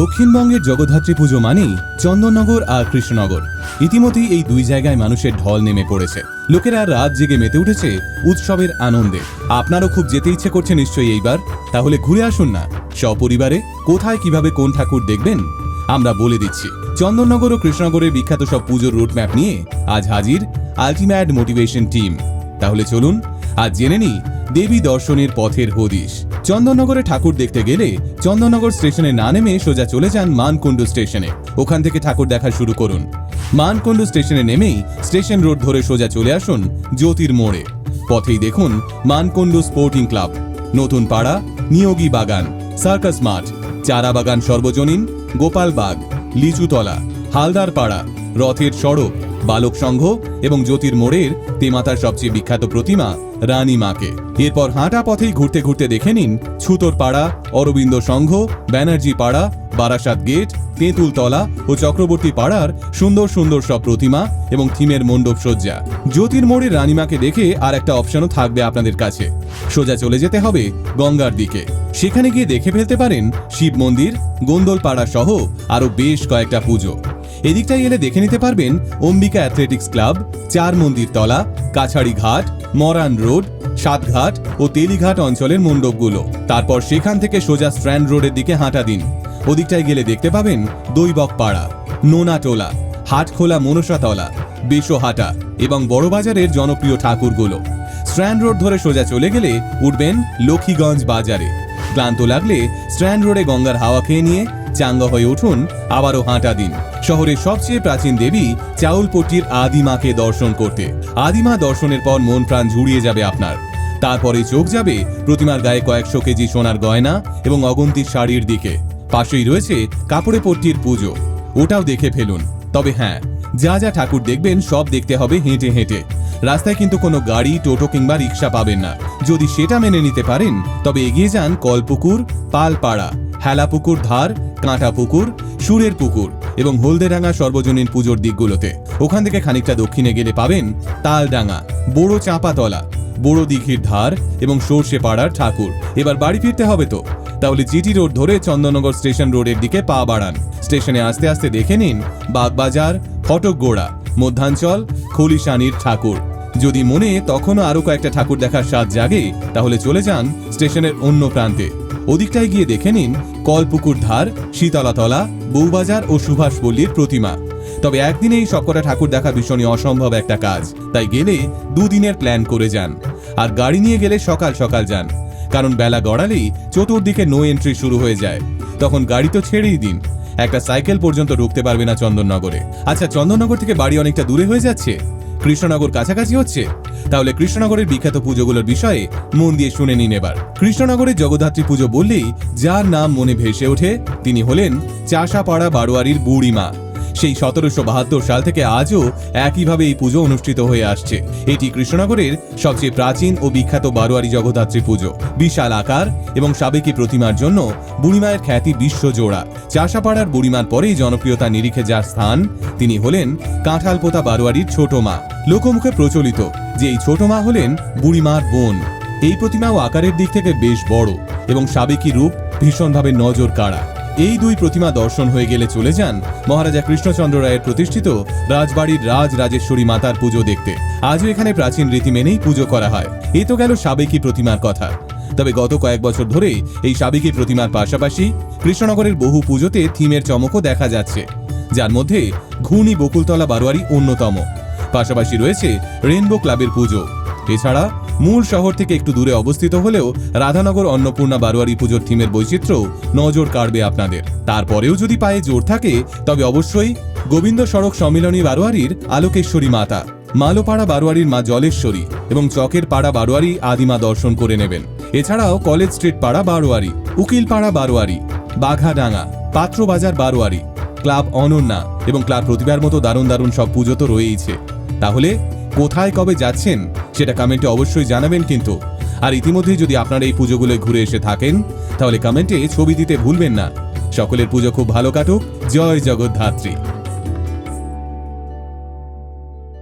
দক্ষিণবঙ্গের জগদ্ধাত্রী পুজো মানেই চন্দননগর আর কৃষ্ণনগর। ইতিমধ্যেই এই দুই জায়গায় মানুষের ঢল নেমে পড়েছে। লোকেরা রাত জেগে মেতে উঠেছে উৎসবের আনন্দে। আপনারও খুব যেতে ইচ্ছে করছে নিশ্চয়ই এইবার? তাহলে ঘুরে আসুন না। সপরিবারে কোথায় কীভাবে কোন ঠাকুর দেখবেন? আমরা বলে দিচ্ছি। চন্দননগর ও কৃষ্ণনগরের বিখ্যাত সব পুজোর রুটম্যাপ নিয়ে আজ হাজির আলটিমেট মোটিভেশন টিম তাহলে চলুন, আজ জেনে নিই দেবী দর্শনের পথের হদিশ। চন্দননগরে ঠাকুর দেখতে গেলে চন্দননগর স্টেশনে না নেমে সোজা চলে যান মানকুণ্ডু স্টেশনে। ওখান থেকে ঠাকুর দেখা শুরু করুন। মানকুণ্ডু স্টেশনে নেমেই স্টেশন রোড ধরে সোজা চলে আসুন জ্যোতির মোড়ে। পথেই দেখুন মানকুণ্ডু স্পোর্টিং ক্লাব। নতুন পাড়া, নিয়োগী বাগান, সার্কাস মাঠ, চারা বাগান সর্বজনীন গোপালবাগ লিচুতলা, হালদার পাড়া, রথের সড়ক বালক সংঘ এবং জ্যোতির মোড়ের তেমাতার সবচেয়ে বিখ্যাত প্রতিমা রানী মাকে। এরপর হাঁটা পথেই ঘুরতে ঘুরতে দেখে নিন ছুতোর পাড়া অরবিন্দ সংঘ, ব্যানার্জি পাড়া, বারাসাত গেট, তেঁতুলতলা ও চক্রবর্তী পাড়ার সুন্দর সুন্দর সব প্রতিমা এবং থিমের মণ্ডপ সজ্জা। জ্যোতির মোড়ের রানীমাকে দেখে আর একটা অপশনও থাকবে আপনাদের কাছে। সোজা চলে যেতে হবে গঙ্গার দিকে। সেখানে গিয়ে দেখে ফেলতে পারেন শিব মন্দির, গোন্দলপাড়া সহ আরও বেশ কয়েকটা পুজো। এদিকটাই এলে দেখে নিতে পারবেন অম্বিকা অ্যাথলেটিক্স ক্লাব, চার মন্দির তলা, কাছাড়ি ঘাট, মরান রোড, সাতঘাট ও তেলিঘাট অঞ্চলের মণ্ডপগুলো। তারপর সেখান থেকে সোজা স্ট্র্যান্ড রোডের দিকে হাঁটা দিন। ওদিকটায় গেলে দেখতে পাবেন দৈবক পাড়া নোনাটোলা, হাটখোলা মনসাতলা বেশোহাটা এবং বড়বাজারের জনপ্রিয় ঠাকুরগুলো। স্ট্র্যান্ড রোড ধরে সোজা চলে গেলে উঠবেন লক্ষ্মীগঞ্জ বাজারে। ক্লান্ত লাগলে স্ট্র্যান্ড রোডে গঙ্গার হাওয়া খেয়ে নিয়ে চাঙ্গা হয়ে উঠুন, আবারও হাঁটা দিন। শহরের সবচেয়ে প্রাচীন দেবী চাউলপট্টির আদিমাকে দর্শন করতে। আদিমা দর্শনের পর মন প্রাণ জুড়িয়ে যাবে আপনার। তারপরে চোখ যাবে প্রতিমার গায়ে কয়েকশো কেজি সোনার গয়না এবং অগন্তির শাড়ির দিকে। পাশেই রয়েছে কাপড়ে পট্টির পুজো। ওটাও দেখে ফেলুন। তবে হ্যাঁ যা যা ঠাকুর দেখবেন সব দেখতে হবে হেঁটে হেঁটে। রাস্তায় কিন্তু কোনো গাড়ি, টোটো কিংবা রিক্সা পাবেন না। যদি সেটা মেনে নিতে পারেন, তবে এগিয়ে যান কলপুকুর, পালপাড়া, হেলাপুকুর ধার কাঁটা পুকুর, সুরের পুকুর এবং হলদেডাঙ্গা সর্বজনীন পুজোর দিকগুলোতে। ওখান থেকে খানিকটা দক্ষিণে গেলে পাবেন তালডাঙ্গা, বড় চাঁপাতলা, বড় দিঘির ধার এবং সর্ষে পাড়ার ঠাকুর। এবার বাড়ি ফিরতে হবে তো? তাহলে জিটি রোড ধরে চন্দননগর স্টেশন রোডের দিকে পা বাড়ান। স্টেশনে আস্তে আস্তে দেখে নিন বাগবাজার ফটকগোড়া মধ্যাঞ্চল, খলিশানির ঠাকুর। যদি মনে তখনও আরও কয়েকটা ঠাকুর দেখার স্বাদ জাগে, তাহলে চলে যান স্টেশনের অন্য প্রান্তে। ওদিকটায় গিয়ে দেখে নিন কলপুকুর ধার, শীতলাতলা, বউবাজার ও সুভাষপল্লীর প্রতিমা। তবে একদিনে এই সবকটা ঠাকুর দেখা ভীষণই অসম্ভব একটা কাজ। তাই গেলে দুদিনের প্ল্যান করে যান। আর গাড়ি নিয়ে গেলে সকাল সকাল যান। কারণ বেলা গড়ালেই চতুর্দিকে নো এন্ট্রি শুরু হয়ে যায়। তখন গাড়ি তো ছেড়েই দিন। একটা সাইকেল পর্যন্ত ঢুকতে পারবে না চন্দননগরে। আচ্ছা চন্দননগর থেকে বাড়ি অনেকটা দূরে হয়ে যাচ্ছে? কৃষ্ণনগর কাছাকাছি হচ্ছে? তাহলে কৃষ্ণনগরের বিখ্যাত পুজোগুলোর বিষয়ে মন দিয়ে শুনে নিন এবার। কৃষ্ণনগরের জগদ্ধাত্রী পুজো বললেই যার নাম মনে ভেসে ওঠে, তিনি হলেন চাষাপাড়া বারোয়ারির বুড়িমা। সেই সতেরোশো বাহাত্তর সাল থেকে আজও একইভাবে এই পুজো অনুষ্ঠিত হয়ে আসছে। এটি কৃষ্ণনগরের সবচেয়ে প্রাচীন ও বিখ্যাত বারোয়ারি জগদ্ধাত্রী পুজো। বিশাল আকার এবং সাবেকি প্রতিমার জন্য বুড়িমায়ের খ্যাতি বিশ্বজোড়া চাষাপাড়ার বুড়িমার পরেই জনপ্রিয়তা নিরিখে যার স্থান, তিনি হলেন কাঁঠালপোতা বারোয়ারির ছোট মা। লোকমুখে প্রচলিত যে এই ছোট মা হলেন বুড়িমার বোন। এই প্রতিমাও আকারের দিক থেকে বেশ বড় এবং সাবেকি রূপ ভীষণভাবে নজর কাড়া এই দুই প্রতিমা দর্শন হয়ে গেলে চলে যান মহারাজা কৃষ্ণচন্দ্র রায়ের প্রতিষ্ঠিত রাজবাড়ির রাজ রাজেশ্বরী মাতার পুজো দেখতে। আজও এখানে প্রাচীন রীতি মেনেই পুজো করা হয়। এ তো গেল সাবেকি প্রতিমার কথা। তবে গত কয়েক বছর ধরে এই সাবেকি প্রতিমার পাশাপাশি কৃষ্ণনগরের বহু পুজোতে থিমের চমকও দেখা যাচ্ছে। যার মধ্যে ঘূর্ণি বকুলতলা বারোয়ারি অন্যতম। পাশাপাশি রয়েছে রেনবো ক্লাবের পুজো। এছাড়া মূল শহর থেকে একটু দূরে অবস্থিত হলেও রাধানগর অন্নপূর্ণা বারোয়ারি পুজোর থিমের বৈচিত্র্য নজর কাড়বে আপনাদের। তারপরেও যদি পায়ে জোর থাকে, তবে অবশ্যই গোবিন্দ সড়ক সম্মিলনী বারোয়ারির আলোকেশ্বরী মাতা, মালোপাড়া বারোয়ারির মা জলেশ্বরী এবং চকের পাড়া বারোয়ারি আদিমা দর্শন করে নেবেন। এছাড়াও কলেজ স্ট্রিট পাড়া বারোয়ারি উকিলপাড়া বারোয়ারি, বাঘাডাঙ্গা পাত্রবাজার বারোয়ারি, ক্লাব অনন্যা এবং ক্লাব প্রতিভার মতো দারুণ দারুণ সব পুজো তো রয়েইছে। তাহলে কোথায় কবে যাচ্ছেন সেটা কমেন্টে অবশ্যই জানাবেন কিন্তু। আর ইতিমধ্যেই যদি আপনারা এই পুজোগুলোয় ঘুরে এসে থাকেন, তাহলে কমেন্টে ছবি দিতে ভুলবেন না। সকলের পুজো খুব ভালো কাটুক। জয় জগদ্ধাত্রী।